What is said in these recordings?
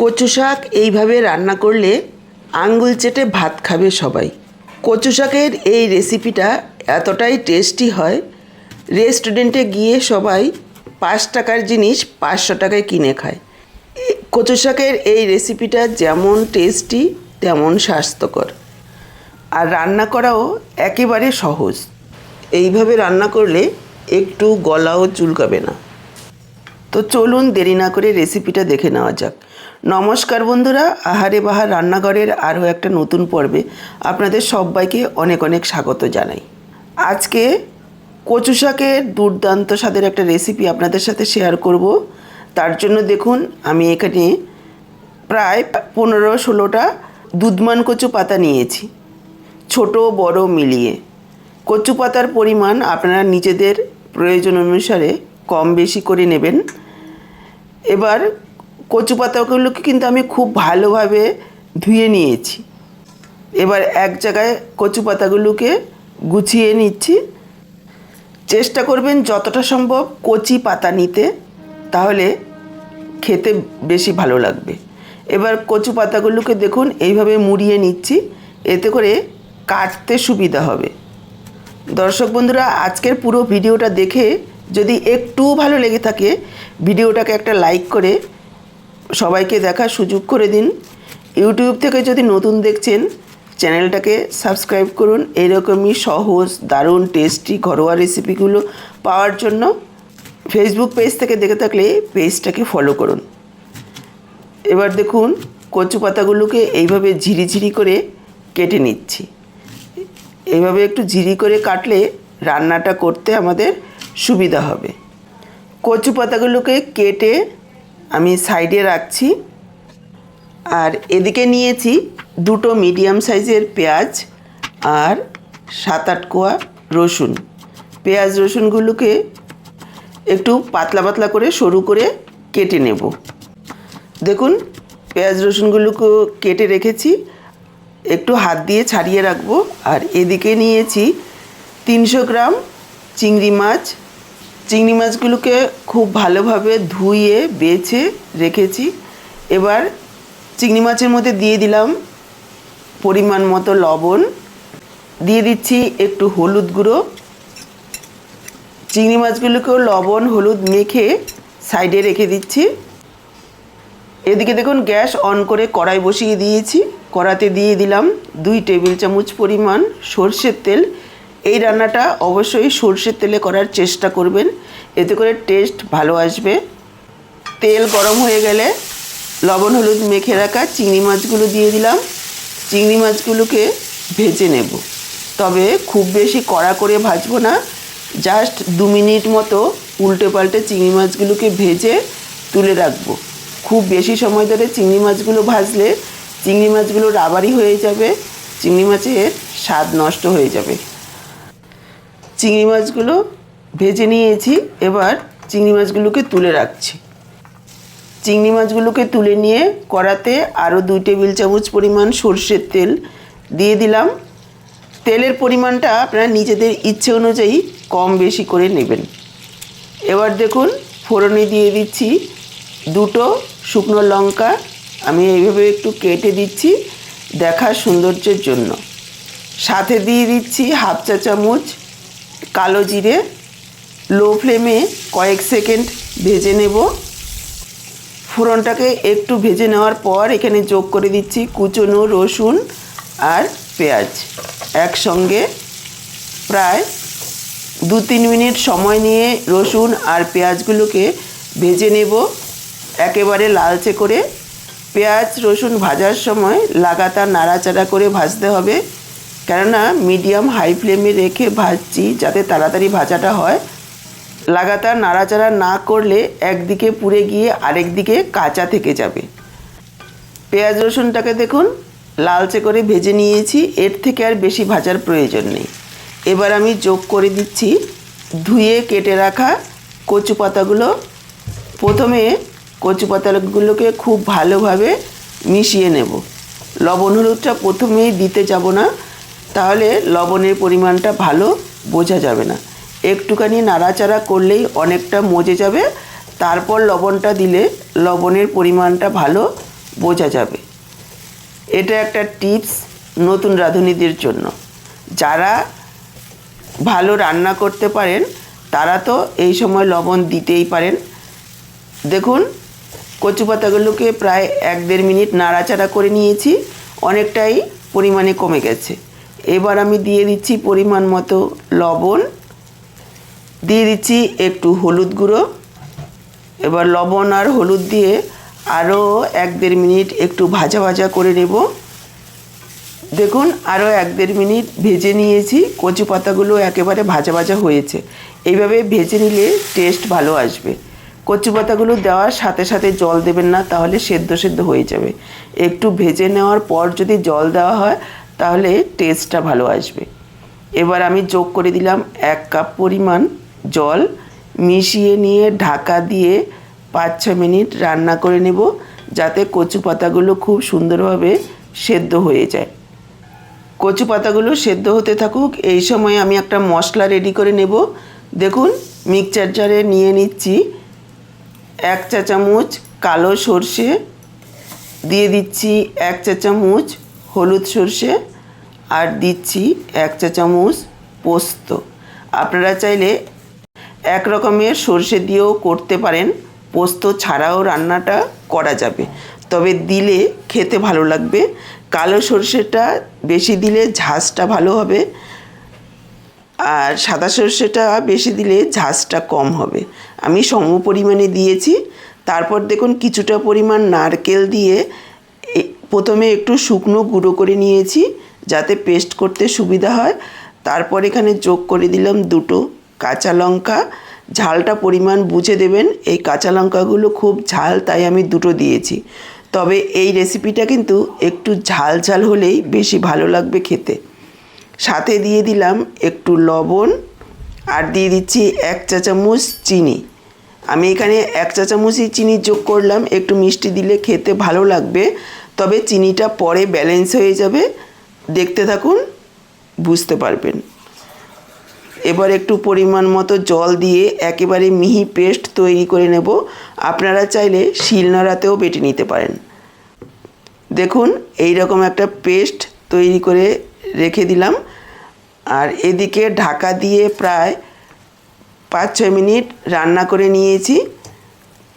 কচু শাক এইভাবে রান্না করলে আঙ্গুল চেটে ভাত খাবে সবাই। কচু শাকের এই রেসিপিটা এতটাই টেস্টি হয় রেস্টুরেন্টে গিয়ে সবাই পাঁচ টাকার জিনিস পাঁচশো টাকায় কিনে খায়। কচু শাকের এই রেসিপিটা যেমন টেস্টি তেমন স্বাস্থ্যকর। আর রান্না করাও একেবারে সহজ। এইভাবে রান্না করলে একটু গলাও চুলকাবে না। তো চলুন দেরি না করে রেসিপিটা দেখে নেওয়া যাক। নমস্কার বন্ধুরা, আহারে বাহার রান্নাঘরের আরও একটা নতুন পর্বে আপনাদের সবাইকে অনেক অনেক স্বাগত জানাই। আজকে কচু শাকের দুর্দান্ত স্বাদের একটা রেসিপি আপনাদের সাথে শেয়ার করব। তার জন্য দেখুন, আমি এখানে প্রায় পনেরো ষোলোটা দুধমান কচু পাতা নিয়েছি, ছোট, বড়, মিলিয়ে। কচু পাতার পরিমাণ আপনারা নিজেদের প্রয়োজন অনুসারে কম বেশি করে নেবেন। এবার কচু পাতাগুলোকে কিন্তু আমি খুব ভালোভাবে ধুয়ে নিয়েছি। এবার এক জায়গায় কচু পাতাগুলোকে গুছিয়ে নিচ্ছি। চেষ্টা করবেন যতটা সম্ভব কচি পাতা নিতে, তাহলে খেতে বেশি ভালো লাগবে। এবার কচু পাতাগুলোকে দেখুন, এইভাবে মুড়িয়ে নিচ্ছি। এতে করে কাটতে সুবিধা হবে। দর্শক বন্ধুরা, আজকের পুরো ভিডিওটা দেখে যদি একটু ভালো লেগে থাকে, ভিডিওটাকে একটা লাইক করে সবাইকে দেখার সুযোগ করে দিন। ইউটিউব থেকে যদি নতুন দেখছেন, চ্যানেলটাকে সাবস্ক্রাইব করুন। এইরকমই সহজ, দারুণ, টেস্টি, ঘরোয়া রেসিপিগুলো পাওয়ার জন্য ফেসবুক পেজ থেকে দেখে থাকলে পেজটাকে ফলো করুন। এবার দেখুন, কচু পাতাগুলোকে এইভাবে ঝিরিঝিরি করে কেটে নিচ্ছি। এইভাবে একটু ঝিরি করে কাটলে রান্নাটা করতে আমাদের সুবিধা হবে। কচু পাতাগুলোকে কেটে আমি সাইডে রাখছি। আর এদিকে নিয়েছি দুটো মিডিয়াম সাইজের পেঁয়াজ আর সাত আট কোয়া রসুন। পেঁয়াজ রসুনগুলোকে একটু পাতলা পাতলা করে সরু করে কেটে নেব। দেখুন, পেঁয়াজ রসুনগুলোকে কেটে রেখেছি। একটু হাত দিয়ে ছাড়িয়ে রাখব। আর এদিকে নিয়েছি তিনশো গ্রাম চিংড়ি মাছ চিংড়ি মাছগুলোকে খুব ভালোভাবে ধুয়ে, বেছে রেখেছি। এবার চিংড়ি মাছের মধ্যে দিয়ে দিলাম পরিমাণ মতো লবণ। দিয়ে দিচ্ছি একটু হলুদ গুঁড়ো। চিংড়ি মাছগুলোকেও লবণ, হলুদ মেখে সাইডে রেখে দিচ্ছি। এদিকে দেখুন, গ্যাস অন করে কড়াই বসিয়ে দিয়েছি। কড়াতে দিয়ে দিলাম দুই টেবিল চামচ পরিমাণ সর্ষের তেল। এই রান্নাটা অবশ্যই সর্ষের তেলে করার চেষ্টা করবেন। এতে করে টেস্ট ভালো আসবে। তেল গরম হয়ে গেলে লবণ, হলুদ মেখে রাখা চিংড়ি মাছগুলো দিয়ে দিলাম। চিংড়ি মাছগুলোকে ভেজে নেব। তবে খুব বেশি কড়া করে ভাজবো না। জাস্ট দু মিনিট মতো উল্টে পাল্টে চিংড়ি মাছগুলোকে ভেজে তুলে রাখব। খুব বেশি সময় ধরে চিংড়ি মাছগুলো ভাজলে চিংড়ি মাছগুলো রাবারি হয়ে যাবে। চিংড়ি মাছের স্বাদ নষ্ট হয়ে যাবে। চিংড়ি মাছগুলো ভেজে নিয়েছি, এবার চিংড়ি মাছগুলোকে তুলে রাখছি। চিংড়ি মাছগুলোকে তুলে নিয়ে কড়াতে আরও দুই টেবিল চামচ পরিমাণ সর্ষের তেল দিয়ে দিলাম। তেলের পরিমাণটা আপনারা নিজেদের ইচ্ছে অনুযায়ী কম বেশি করে নেবেন। এবার দেখুন, ফোড়নে দিয়ে দিচ্ছি দুটো শুকনো লঙ্কা। আমি এইভাবে একটু কেটে দিচ্ছি দেখার সৌন্দর্যের জন্য। সাথে দিয়ে দিচ্ছি হাফ চা চামচ কালো জিরে লো ফ্লেমে কয়েক সেকেন্ড ভেজে নেব। ফোড়নটাকে একটু ভেজে নেওয়ার পর এখানে যোগ করে দিচ্ছি কুচনো রসুন আর পেঁয়াজ। একসঙ্গে প্রায় দু তিন মিনিট সময় নিয়ে রসুন আর পেঁয়াজগুলোকে ভেজে নেব। একেবারে লালচে করে। পেঁয়াজ রসুন ভাজার সময় লাগাতার নাড়াচাড়া করে ভাজতে হবে। কেননা মিডিয়াম হাই ফ্লেমে রেখে ভাজছি যাতে তাড়াতাড়ি ভাজাটা হয়। লাগাতার নাড়াচাড়া না করলে একদিকে পুড়ে গিয়ে আরেক দিকে কাঁচা থেকে যাবে। পেঁয়াজ রসুনটাকে দেখুন, লালচে করে ভেজে নিয়েছি, এর থেকে আর বেশি ভাজার প্রয়োজন নেই। এবার আমি যোগ করে দিচ্ছি ধুয়ে কেটে রাখা কচু পাতাগুলো। প্রথমে কচু পাতাগুলোকে খুব ভালোভাবে মিশিয়ে নেব। লবণ হলুদটা প্রথমেই দিতে যাব না তাহলে লবণের পরিমাণটা ভালো বোঝা যাবে না। একটুখানি নাড়াচাড়া করলেই অনেকটা মজে যাবে। তারপর লবণটা দিলে লবণের পরিমাণটা ভালো বোঝা যাবে। এটা একটা টিপস নতুন রাঁধুনিদের জন্য। যারা ভালো রান্না করতে পারেন, তারা তো এই সময় লবণ দিতেই পারেন। দেখুন, কচু পাতাগুলোকে প্রায় এক দেড় মিনিট নাড়াচাড়া করে নিয়েছি, অনেকটাই পরিমাণে কমে গেছে। এবার আমি দিয়ে দিচ্ছি পরিমাণ মতো লবণ। দিয়ে দিচ্ছি একটু হলুদ গুঁড়ো। এবার লবণ আর হলুদ দিয়ে আরও এক দেড় মিনিট একটু ভাজা ভাজা করে নেব। দেখুন আরও এক দেড় মিনিট ভেজে নিয়েছি। কচু পাতাগুলো একেবারে ভাজা ভাজা হয়েছে। এইভাবে ভেজে নিলে টেস্ট ভালো আসবে। কচু পাতাগুলো দেওয়ার সাথে সাথে জল দেবেন না, তাহলে সেদ্ধ সেদ্ধ হয়ে যাবে। একটু ভেজে নেওয়ার পর যদি জল দেওয়া হয় তাহলে টেস্টটা ভালো আসবে। এবার আমি যোগ করে দিলাম এক কাপ পরিমাণ জল, মিশিয়ে নিয়ে ঢাকা দিয়ে পাঁচ ছ মিনিট রান্না করে নেব, যাতে কচু পাতাগুলো খুব সুন্দরভাবে সেদ্ধ হয়ে যায়। কচু পাতাগুলো সেদ্ধ হতে থাকুক, এই সময় আমি একটা মশলা রেডি করে নেব। দেখুন মিক্সচার জারে নিয়ে নিচ্ছি এক চা চামচ কালো সর্ষে, দিয়ে দিচ্ছি এক চা চামচ হলুদ সর্ষে আর দিচ্ছি এক চা চামচ পোস্ত। আপনারা চাইলে এক রকমের সর্ষে দিয়েও করতে পারেন। পোস্ত ছাড়াও রান্নাটা করা যাবে। তবে দিলে খেতে ভালো লাগবে। কালো সর্ষেটা বেশি দিলে ঝাঁজটা ভালো হবে। আর সাদা সর্ষেটা বেশি দিলে ঝাঁজটা কম হবে। আমি সম পরিমাণে দিয়েছি। তারপর দেখুন কিছুটা পরিমাণ নারকেল দিয়ে প্রথমে একটু শুকনো গুঁড়ো করে নিয়েছি, যাতে পেস্ট করতে সুবিধা হয়। তারপর এখানে যোগ করে দিলাম দুটো কাঁচা লঙ্কা। ঝালটা পরিমাণ বুঝে দেবেন, এই কাঁচা লঙ্কাগুলো খুব ঝাল, তাই আমি দুটো দিয়েছি। তবে এই রেসিপিটা কিন্তু একটু ঝাল ঝাল হলেই বেশি ভালো লাগবে খেতে। সাথে দিয়ে দিলাম একটু লবণ, আর দিয়ে দিচ্ছি এক চা চামচ চিনি। আমি এখানে এক চা চামচই চিনি যোগ করলাম, একটু মিষ্টি দিলে খেতে ভালো লাগবে। তবে চিনিটা পরে ব্যালেন্স হয়ে যাবে। দেখতে থাকুন, বুঝতে পারবেন। এবার একটু পরিমাণ মতো জল দিয়ে একেবারে মিহি পেস্ট তৈরি করে নেব। আপনারা চাইলে শিলনোড়াতেও বেটে নিতে পারেন। দেখুন এই রকম একটা পেস্ট তৈরি করে রেখে দিলাম। আর এদিকে ঢাকা দিয়ে প্রায় পাঁচ, ছয় মিনিট রান্না করে নিয়েছি।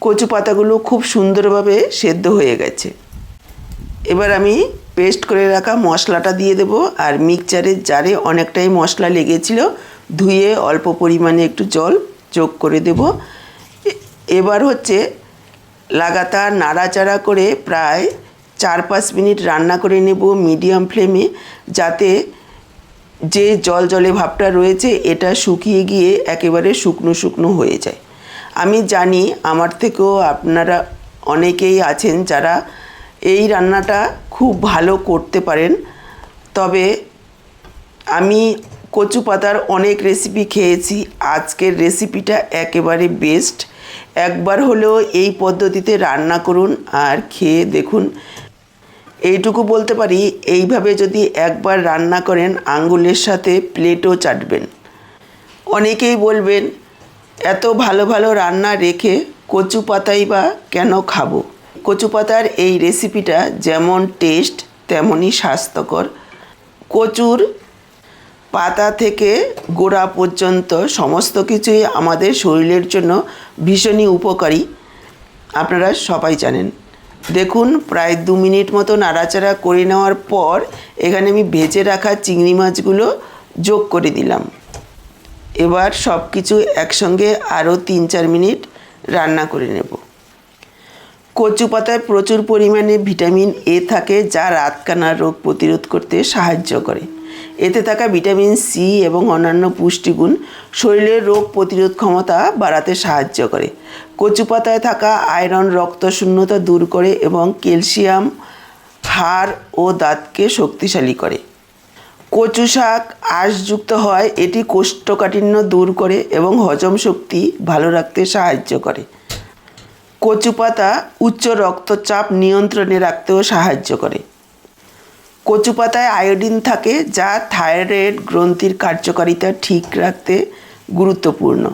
কচু পাতাগুলো খুব সুন্দরভাবে সেদ্ধ হয়ে গেছে। এবার আমি পেস্ট করে রাখা মশলাটা দিয়ে দেবো, আর মিক্সচারের জারে অনেকটাই মশলা লেগেছিল, ধুয়ে অল্প পরিমাণে একটু জল যোগ করে দেব। এবার হচ্ছে লাগাতার নাড়াচাড়া করে প্রায় চার পাঁচ মিনিট রান্না করে নেব মিডিয়াম ফ্লেমে, যাতে যে জল জলে ভাবটা রয়েছে এটা শুকিয়ে গিয়ে একেবারে শুকনো শুকনো হয়ে যায়। আমি জানি আমার থেকেও আপনারা অনেকেই আছেন যারা এই রান্নাটা খুব ভালো করতে পারেন। তবে আমি কচু পাতার অনেক রেসিপি খেয়েছি। আজকের রেসিপিটা একেবারে বেস্ট একবার হলেও এই পদ্ধতিতে রান্না করুন আর খেয়ে দেখুন। এইটুকু বলতে পারি, এইভাবে যদি একবার রান্না করেন, আঙ্গুলের সাথে প্লেটও চাটবেন। অনেকেই বলবেন, এত ভালো ভালো রান্না রেখে কচু পাতাই বা কেন খাব? কচু পাতার এই রেসিপিটা যেমন টেস্ট তেমনই স্বাস্থ্যকর। কচুর পাতা থেকে গোড়া পর্যন্ত সমস্ত কিছুই আমাদের শরীরের জন্য ভীষণই উপকারী। আপনারা সবাই জানেন। দেখুন, প্রায় দু মিনিট মতো নাড়াচাড়া করে নেওয়ার পর এখানে আমি ভেজে রাখা চিংড়ি মাছগুলো যোগ করে দিলাম। এবার সব কিছু একসঙ্গে আরও তিন চার মিনিট রান্না করে নেব। কচু পাতায় প্রচুর পরিমাণে ভিটামিন এ থাকে যা রাতকানা রোগ প্রতিরোধ করতে সাহায্য করে। এতে থাকা ভিটামিন সি এবং অন্যান্য পুষ্টিগুণ শরীরের রোগ প্রতিরোধ ক্ষমতা বাড়াতে সাহায্য করে। কচু পাতায় থাকা আয়রন রক্ত শূন্যতা দূর করে এবং ক্যালসিয়াম, হাড় ও দাঁতকে শক্তিশালী করে। কচু শাক আঁশযুক্ত হয়, এটি কোষ্ঠকাঠিন্য দূর করে এবং হজম শক্তি ভালো রাখতে সাহায্য করে। কচু পাতা উচ্চ রক্তচাপ নিয়ন্ত্রণে রাখতেও সাহায্য করে। কচু পাতায় আয়োডিন থাকে যা থাইরয়েড গ্রন্থির কার্যকারিতা ঠিক রাখতে গুরুত্বপূর্ণ।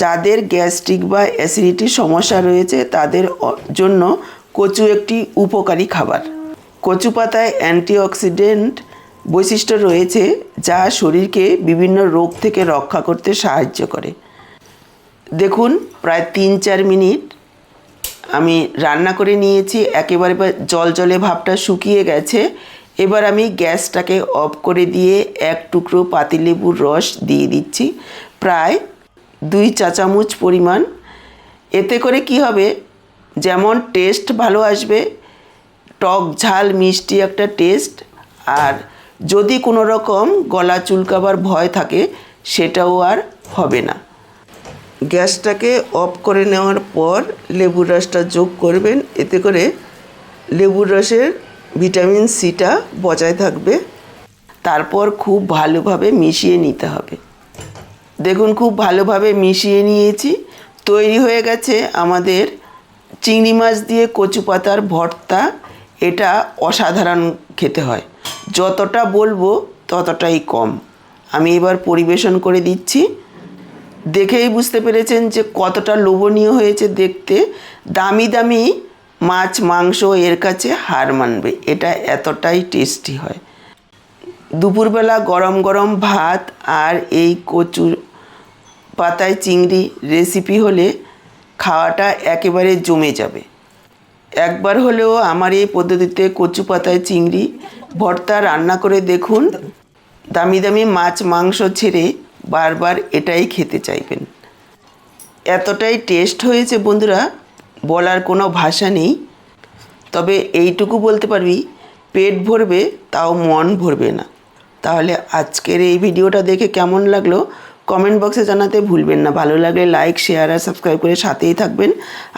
যাদের গ্যাস্ট্রিক বা অ্যাসিডিটির সমস্যা রয়েছে, তাদের জন্য কচু একটি উপকারী খাবার। কচু পাতায় অ্যান্টিঅক্সিডেন্ট বৈশিষ্ট্য রয়েছে যা শরীরকে বিভিন্ন রোগ থেকে রক্ষা করতে সাহায্য করে। দেখুন, প্রায় তিন চার মিনিট আমি রান্না করে নিয়েছি, একেবারে জল জলে ভাবটা শুকিয়ে গেছে। এবার আমি গ্যাসটাকে অফ করে দিয়ে এক টুকরো পাতিলেবুর রস দিয়ে দিচ্ছি, প্রায় দুই চা চামচ পরিমাণ। এতে করে কি হবে? যেমন টেস্ট ভালো আসবে, টক ঝাল, মিষ্টি একটা টেস্ট। আর যদি কোনো রকম গলা চুলকাবার ভয় থাকে, সেটাও আর হবে না। গ্যাসটাকে অফ করে নেওয়ার পর লেবুর রসটা যোগ করবেন। এতে করে লেবুর রসের ভিটামিন সিটা বজায় থাকবে। তারপর খুব ভালোভাবে মিশিয়ে নিতে হবে। দেখুন, খুব ভালোভাবে মিশিয়ে নিয়েছি। তৈরি হয়ে গেছে আমাদের চিংড়ি মাছ দিয়ে কচু পাতার ভর্তা। এটা অসাধারণ খেতে হয়। যতটা বলব ততটাই কম। আমি এবার পরিবেশন করে দিচ্ছি। দেখেই বুঝতে পেরেছেন যে কতটা লোভনীয় হয়েছে দেখতে। দামি দামি মাছ, মাংস এর কাছে হার মানবে, এটা এতটাই টেস্টি হয়। দুপুরবেলা গরম গরম ভাত আর এই কচুর পাতায় চিংড়ি রেসিপি হলে খাওয়াটা একেবারে জমে যাবে। একবার হলেও আমার এই পদ্ধতিতে কচু পাতায় চিংড়ি ভর্তা রান্না করে দেখুন। দামি দামি মাছ, মাংস ছেড়ে বারবার এটাই খেতে চাইবেন। এতটাই টেস্ট হয়েছে বন্ধুরা, বলার কোনো ভাষা নেই। তবে এইটুকু বলতে পারবি, পেট ভরবে তাও মন ভরবে না। তাহলে আজকের এই ভিডিওটা দেখে কেমন লাগল? কমেন্ট বক্সে জানাতে ভুলবেন না। ভালো লাগলে লাইক শেয়ার আর সাবস্ক্রাইব করে সাথেই থাকবেন।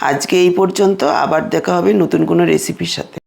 আজকে এই পর্যন্ত আবার দেখা হবে নতুন কোনো রেসিপির সাথে।